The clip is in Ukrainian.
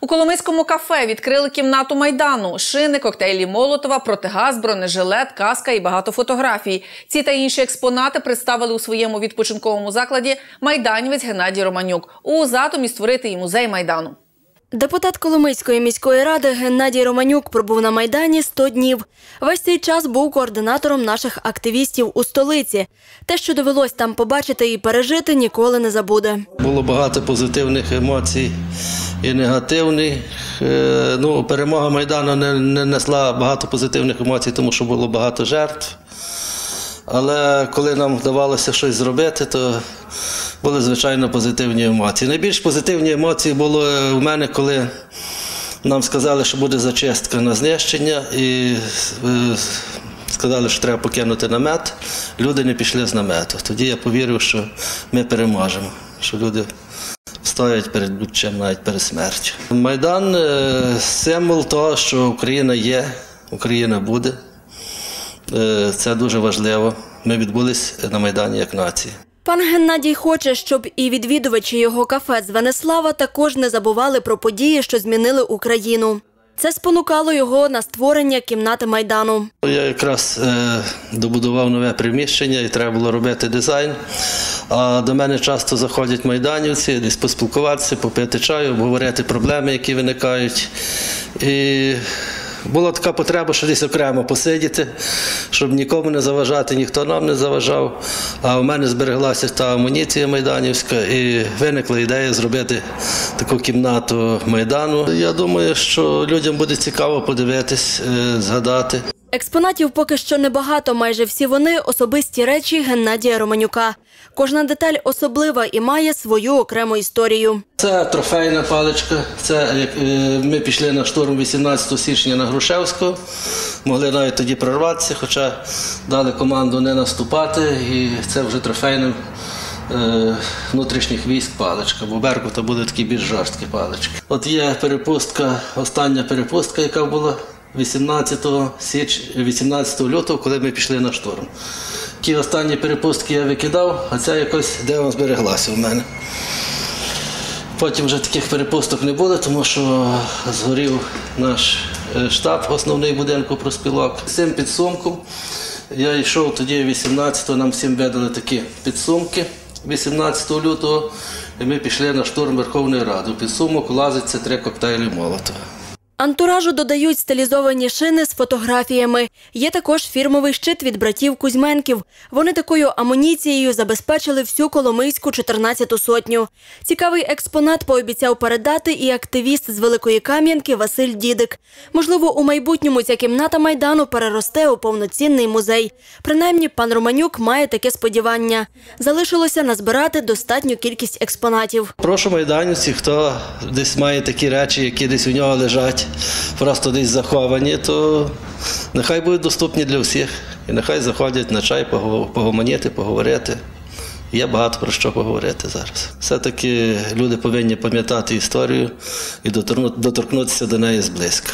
У Коломийському кафе відкрили кімнату майдану, шини, коктейлі Молотова, протигаз, бронежилет, каска і багато фотографій. Ці та інші експонати представили у своєму відпочинковому закладі майданівець Геннадій Романюк у задумі створити і музей майдану. Депутат Коломийської міської ради Геннадій Романюк пробув на Майдані 100 днів. Весь цей час був координатором наших активістів у столиці. Те, що довелось там побачити і пережити, ніколи не забуде. Було багато позитивних емоцій і негативних. Е, Ну, перемога Майдану не, не несла багато позитивних емоцій, тому що було багато жертв. Але коли нам вдавалося щось зробити, то були звичайно позитивні емоції. Найбільш позитивні емоції були у мене, коли нам сказали, що буде зачистка на знищення, і е, сказали, що треба покинути намет. Люди не пішли з намету. Тоді я повірив, що ми переможемо, що люди стоять перед будь-чим, навіть перед смертю. Майдан е, символ того, що Україна є, Україна буде. Е, Це дуже важливо. Ми відбулись на Майдані як нація. Пан Геннадій хоче, щоб і відвідувачі його кафе з Венеслава також не забували про події, що змінили Україну. Це спонукало його на створення кімнати майдану. Я якраз е, добудував нове приміщення і треба було робити дизайн. А до мене часто заходять майданівці, десь поспілкуватися, попити чаю, обговорити проблеми, які виникають. І була така потреба, що десь окремо посидіти, щоб нікому не заважати, ніхто нам не заважав. А у мене збереглася та амуніція майданівська, і виникла ідея зробити таку кімнату майдану. Я думаю, що людям буде цікаво подивитись, е, згадати. Експонатів поки що небагато, майже всі вони особисті речі Геннадія Романюка. Кожна деталь особлива і має свою окрему історію. Це трофейна паличка. Це як е, ми пішли на штурм 18 січня на Грушевську. Могли навіть тоді прорватися, хоча дали команду не наступати, і це вже трофейним е, внутрішніх військ паличка, бо Беркута буде такі більш жорсткі палички. От є перепустка, остання перепустка, яка була 18 січ, 18 лютого, коли ми пішли на штурм. Ті останні перепустки я викидав, а ця якось дивом збереглася у мене. Потім вже таких перепусток не було, тому що згорів наш е, штаб, основний будинку проспілок. Цим підсумком я йшов тоді 18-го, нам всім видали такі підсумки 18 лютого, і ми пішли на штурм Верховної Ради. У підсумок лазить це три коктейлі Молотова. Антуражу додають стилізовані шини з фотографіями. Є також фірмовий щит від братів Кузьменків. Вони такою амуніцією забезпечили всю Коломийську 14-ту сотню. Цікавий експонат пообіцяв передати і активіст з Великої Кам'янки Василь Дідик. Можливо, у майбутньому ця кімната Майдану переросте у повноцінний музей. Принаймні, пан Романюк має таке сподівання. Залишилося назбирати достатню кількість експонатів. Прошу майданівців, хто десь має такі речі, які десь у нього лежать, просто десь заховані, то нехай будуть доступні для всіх. І нехай заходять на чай погомоніти, поговорити. Є багато про що поговорити зараз. Все-таки люди повинні пам'ятати історію і доторкнутися до неї зблизька.